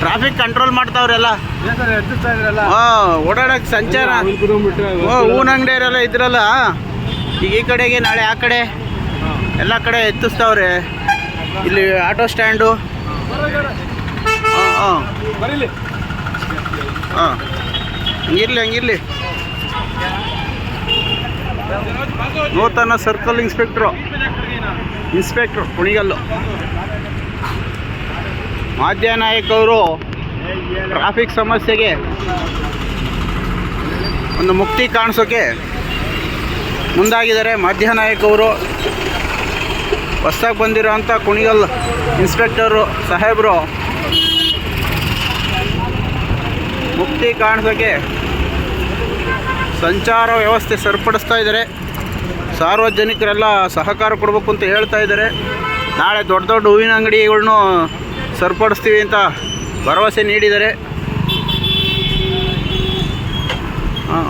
Traffic control ಮಾಡ್ತಾವ್ರೆಲ್ಲ. ಹಾ ಓಡಾಡಕ್ ಸಂಚಾರ. ಅಂಗಡಿ ಅಂಗಡಿಯವರೆಲ್ಲ ಇದ್ರಲ್ಲ. ಈಗ ಈ ಕಡೆಗೆ ನಾಳೆ ಆ ಕಡೆ. ಎಲ್ಲ ಕಡೆ ಎತ್ತಿಸ್ತಾವ್ರೆ. ಇಲ್ಲಿ ಆಟೋ ಸ್ಟ್ಯಾಂಡು ಹಾಂ. ಹಾಂ ಹಂಗಿರ್ಲಿ ಹಂಗಿರ್ಲಿ. ನೂತನ ಸರ್ಕಲ್ ಇನ್ಸ್ಪೆಕ್ಟ್ರು ಇನ್ಸ್ಪೆಕ್ಟ್ರು ಕುಣಿಗಲ್ಲು. ಮಾಧ್ಯ ನಾಯಕರು ಟ್ರಾಫಿಕ್ ಸಮಸ್ಯೆಗೆ ಒಂದು ಮುಕ್ತಿ ಕಾಣಿಸೋಕೆ ಮುಂದಾಗಿದ್ದಾರೆ ಮಾಧ್ಯ ನಾಯಕವರು ಅವರು ಹೊಸ್ದಾಗಿ ಬಂದಿರೋಂಥ ಕುಣಿಗಲ್ ಇನ್ಸ್ಪೆಕ್ಟರು ಸಾಹೇಬರು. ಮುಕ್ತಿ ಕಾಣಿಸೋಕೆ ಸಂಚಾರ ವ್ಯವಸ್ಥೆ ಸರಿಪಡಿಸ್ತಾ ಇದ್ದಾರೆ. ಸಾರ್ವಜನಿಕರೆಲ್ಲ ಸಹಕಾರ ಕೊಡಬೇಕು ಅಂತ ಹೇಳ್ತಾ ಇದ್ದಾರೆ. ನಾಳೆ ದೊಡ್ಡ ದೊಡ್ಡ ಹೂವಿನ ಅಂಗಡಿಗಳ್ನು ಸರಿಪಡಿಸ್ತೀವಿ ಅಂತ ಭರವಸೆ ನೀಡಿದರೆ. ಹಾಂ.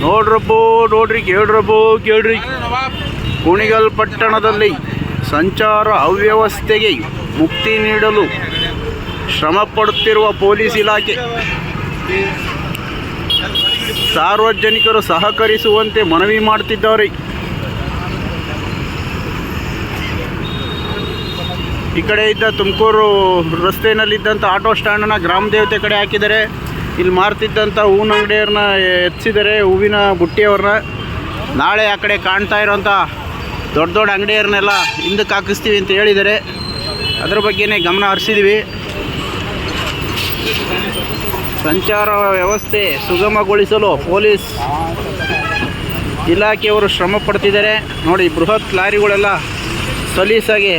ನೋಡ್ರಪ್ಪೋ, ನೋಡ್ರಿ ಕೇಳ್ರಬ್ಬು ಕೇಳ್ರಿ. ಕುಣಿಗಲ್ ಪಟ್ಟಣದಲ್ಲಿ ಸಂಚಾರ ಅವ್ಯವಸ್ಥೆಗೆ ಮುಕ್ತಿ ನೀಡಲು ಶ್ರಮ ಪಡುತ್ತಿರುವ ಪೊಲೀಸ್ ಇಲಾಖೆ. ಸಾರ್ವಜನಿಕರು ಸಹಕರಿಸುವಂತೆ ಮನವಿ ಮಾಡ್ತಿದ್ದಾರೆ. ಈ ಕಡೆ ಇದ್ದ ತುಮಕೂರು ರಸ್ತೆಯಲ್ಲಿದ್ದಂಥ ಆಟೋ ಸ್ಟ್ಯಾಂಡನ್ನು ಗ್ರಾಮ ದೇವತೆ ಕಡೆ ಹಾಕಿದ್ದಾರೆ. ಇಲ್ಲಿ ಮಾರ್ತಿದ್ದಂಥ ಹೂವಿನ ಅಂಗಡಿಯವ್ರನ್ನ ಎತ್ತಿಸಿದ್ದಾರೆ, ಹೂವಿನ ಬುಟ್ಟಿಯವ್ರನ್ನ. ನಾಳೆ ಆ ಕಡೆ ಕಾಣ್ತಾ ಇರೋಂಥ ದೊಡ್ಡ ದೊಡ್ಡ ಅಂಗಡಿಯವ್ರನ್ನೆಲ್ಲ ಹಿಂದಕ್ಕೆ ಹಾಕಿಸ್ತೀವಿ ಅಂತ ಹೇಳಿದ್ದಾರೆ. ಅದ್ರ ಬಗ್ಗೆನೇ ಗಮನ ಹರಿಸಿದ್ವಿ ಸಂಚಾರ ವ್ಯವಸ್ಥೆ ಸುಗಮಗೊಳಿಸಲು ಪೊಲೀಸ್ ಇಲಾಖೆಯವರು ಶ್ರಮ ಪಡ್ತಿದ್ದಾರೆ. ನೋಡಿ, ಬೃಹತ್ ಲಾರಿಗಳೆಲ್ಲ ಸಲೀಸಾಗಿ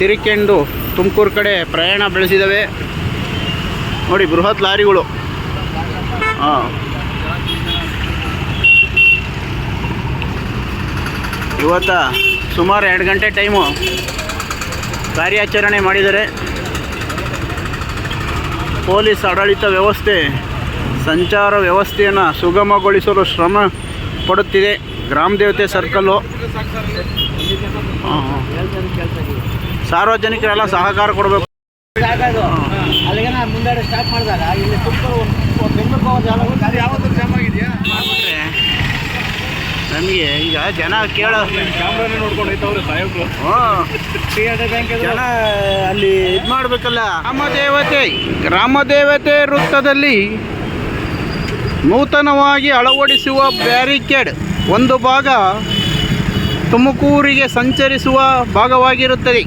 ತಿರುಕೊಂಡು ತುಮಕೂರು ಕಡೆ ಪ್ರಯಾಣ ಬೆಳೆಸಿದವೆ. ನೋಡಿ, ಬೃಹತ್ ಲಾರಿಗಳು. ಹಾಂ. ಇವತ್ತ ಸುಮಾರು ಎರಡು ಗಂಟೆ ಟೈಮು ಕಾರ್ಯಾಚರಣೆ ಮಾಡಿದ್ದಾರೆ ಪೊಲೀಸ್ ಆಡಳಿತ ವ್ಯವಸ್ಥೆ, ಸಂಚಾರ ವ್ಯವಸ್ಥೆಯನ್ನು ಸುಗಮಗೊಳಿಸಲು ಶ್ರಮ ಪಡುತ್ತಿದೆ. ಗ್ರಾಮ ದೇವತೆ ಸರ್ಕಲ್ಲು. ಹಾಂ ಹಾಂ. ಸಾರ್ವಜನಿಕರೆಲ್ಲ ಸಹಕಾರ ಕೊಡಬೇಕು. ಅಲ್ಲಿಗೆ ಮುಂದೆ ಸ್ಟಾರ್ಟ್ ಮಾಡಿದಾಗ ಇಲ್ಲಿ ತುಮಕೂರು ಬೆಂಗಳೂರು ಯಾವತ್ತೂ ಜಾಮ್ ಆಗಿದೆಯಾ? ನಮಗೆ ಈಗ ಜನ ಕೇಳೋ ಕ್ಯಾಮ್ರಾನೇ ನೋಡ್ಕೊಂಡು ಆರ್ ಬ್ಯಾಂಕ್ ಜನ ಅಲ್ಲಿ ಇದು ಮಾಡಬೇಕಲ್ಲ. ರಾಮದೇವತೆ ಗ್ರಾಮದೇವತೆ ವೃತ್ತದಲ್ಲಿ ನೂತನವಾಗಿ ಅಳವಡಿಸುವ ಬ್ಯಾರಿಕೇಡ್ ಒಂದು ಭಾಗ ತುಮಕೂರಿಗೆ ಸಂಚರಿಸುವ ಭಾಗವಾಗಿರುತ್ತದೆ.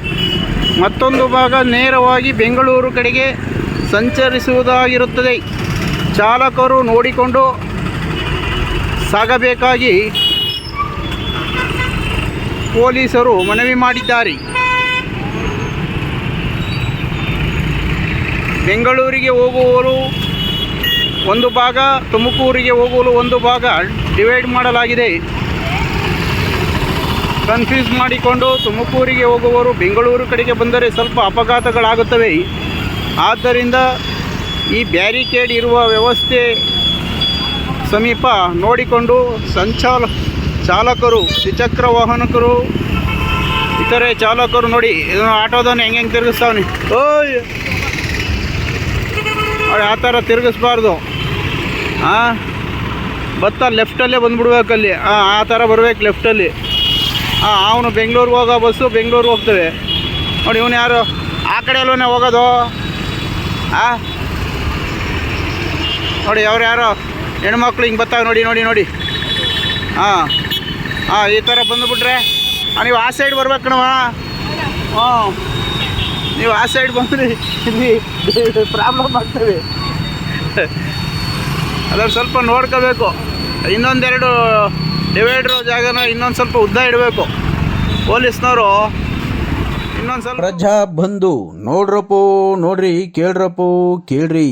ಮತ್ತೊಂದು ಭಾಗ ನೇರವಾಗಿ ಬೆಂಗಳೂರು ಕಡೆಗೆ ಸಂಚರಿಸುವುದಾಗಿರುತ್ತದೆ. ಚಾಲಕರು ನೋಡಿಕೊಂಡು ಸಾಗಬೇಕಾಗಿ ಪೊಲೀಸರು ಮನವಿ ಮಾಡಿದ್ದಾರೆ. ಬೆಂಗಳೂರಿಗೆ ಹೋಗುವವರು ಒಂದು ಭಾಗ, ತುಮಕೂರಿಗೆ ಹೋಗಲು ಒಂದು ಭಾಗ ಡಿವೈಡ್ ಮಾಡಲಾಗಿದೆ. ಕನ್ಫ್ಯೂಸ್ ಮಾಡಿಕೊಂಡು ತುಮಕೂರಿಗೆ ಹೋಗುವವರು ಬೆಂಗಳೂರು ಕಡೆಗೆ ಬಂದರೆ ಸ್ವಲ್ಪ ಅಪಘಾತಗಳಾಗುತ್ತವೆ. ಆದ್ದರಿಂದ ಈ ಬ್ಯಾರಿಕೇಡ್ ಇರುವ ವ್ಯವಸ್ಥೆ ಸಮೀಪ ನೋಡಿಕೊಂಡು ಸಂಚಾಲ, ಚಾಲಕರು, ದ್ವಿಚಕ್ರ ವಾಹನಕರು, ಇತರೆ ಚಾಲಕರು ನೋಡಿ, ಇದನ್ನು ಆಟೋದನ್ನು ಹೆಂಗೆ ಹೆಂಗೆ ತಿರುಗಿಸ್ತಾವನಿ? ಓಯ್! ಆ ಥರ ತಿರುಗಿಸ್ಬಾರ್ದು? ಹಾಂ ಭತ್ತ ಲೆಫ್ಟಲ್ಲೇ ಬಂದ್ಬಿಡ್ಬೇಕಲ್ಲಿ ಹಾಂ ಆ ಥರ ಬರ್ಬೇಕು ಲೆಫ್ಟಲ್ಲಿ ಹಾಂ ಅವನು ಬೆಂಗ್ಳೂರಿಗೆ ಹೋಗೋ ಬಸ್ಸು ಬೆಂಗಳೂರಿಗೆ ಹೋಗ್ತವೆ ನೋಡಿ, ಇವನು ಯಾರು? ಆ ಕಡೆ ಎಲ್ಲೂ ಹೋಗೋದು? ಆ? ನೋಡಿ, ಅವ್ರು ಯಾರೋ? ಹೆಣ್ಮಕ್ಳು ಹಿಂಗೆ ಬರ್ತಾವೆ ನೋಡಿ ನೋಡಿ ನೋಡಿ. ಹಾಂ ಹಾಂ ಈ ಥರ ಬಂದುಬಿಟ್ರೆ ನೀವು ಆ ಸೈಡ್ ಬರ್ಬೇಕು ಕಣವ ಹ್ಞೂ. ನೀವು ಆ ಸೈಡ್ ಬಂದ್ರಿ ಇಲ್ಲಿ ಪ್ರಾಬ್ಲಮ್ ಆಗ್ತದೆ. ಅದ್ರ ಸ್ವಲ್ಪ ನೋಡ್ಕೋಬೇಕು. ಇನ್ನೊಂದೆರಡು ಡಿವೈಡ್ರು ಜಾಗನ ಇನ್ನೊಂದು ಸ್ವಲ್ಪ ಉದ್ದ ಇಡಬೇಕು. ಪೊಲೀಸ್ನವರು ಇನ್ನೊಂದು ಸ್ವಲ್ಪ ಪ್ರಜಾ ಬಂದು ನೋಡ್ರಪ್ಪೋ, ನೋಡ್ರಿ, ಕೇಳ್ರಪ್ಪೋ, ಕೇಳ್ರಿ.